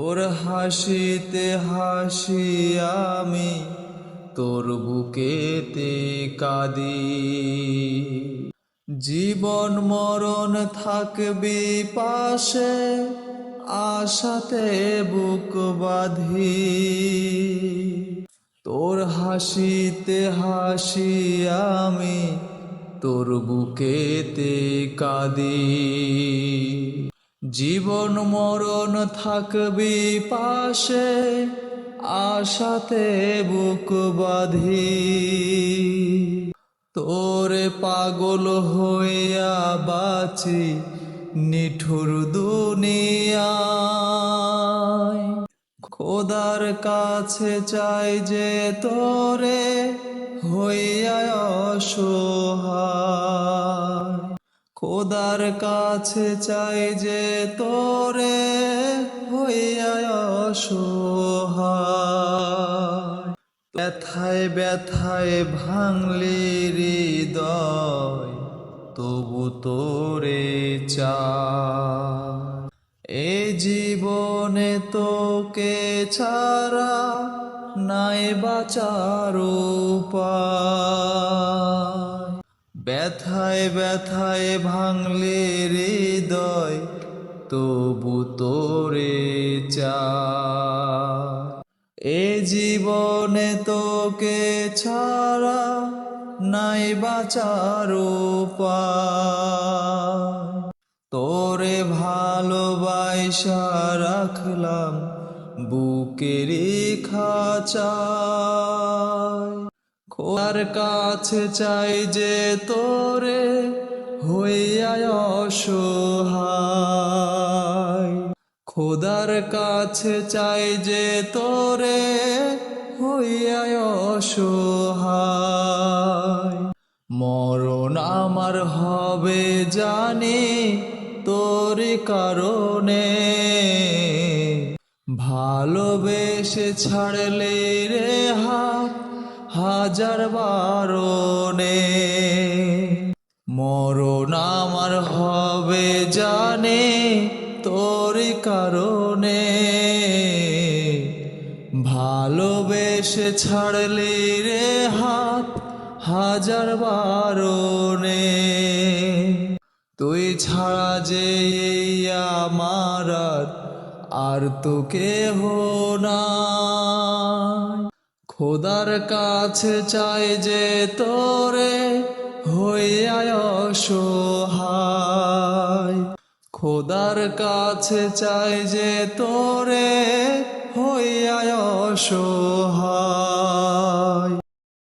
তোর হাসিতে হাসি আমি, তোর বুকেতে কাঁদি। জীবন মরণ থাকবি পাশে, আশাতে বুক বাঁধি। তোর হাসিতে হাসি আমি, তোর বুকেতে কাঁদি। জীবন মরণ থাকবি পাশে, আশাতে বুক বাঁধি। তোরে পাগল হইয়া বাঁচি নিঠুর দুনিয়ায়। খোদার কাছে চাই যে তোরে হইয়া অসহায়। খোদার কাছে চাই যে তোরে ব্যথায় ব্যথায় ভাঙলি হৃদয়, তবু তোরে চা এ জীবনে তোকে ছাড়া নাই বাঁচার উপায়। ব্যথায় ব্যথায় ভাঙলে হৃদয়, তবু তোরে চায় এ জীবনে তোকে ছাড়া নাই বাঁচার তোরে ভালোবাসা রাখলাম বুকেরই খাঁচায়। খোয়ার কাছে চাই যে তোরে হইয়া অসহায়। খোদার কাছে চাই যে তোরে হইয়া অসহায়। মরণ আমার হবে জানি তোর কারণে। ভালোবেসে ছাড়লে রে হাত হাজার বারণে। মরণ আমার হবে জানে তোর কারণে। ভালোবেসে ছাড়লে রে হাত হাজার বারণে। তুই ছাড়া যে আমার আর তো কেহ নাই। খোদার কাছে চাই যে তোরে হইয়া অসহায়। খোদার কাছে চাই যে তোরে আয় অসহায়।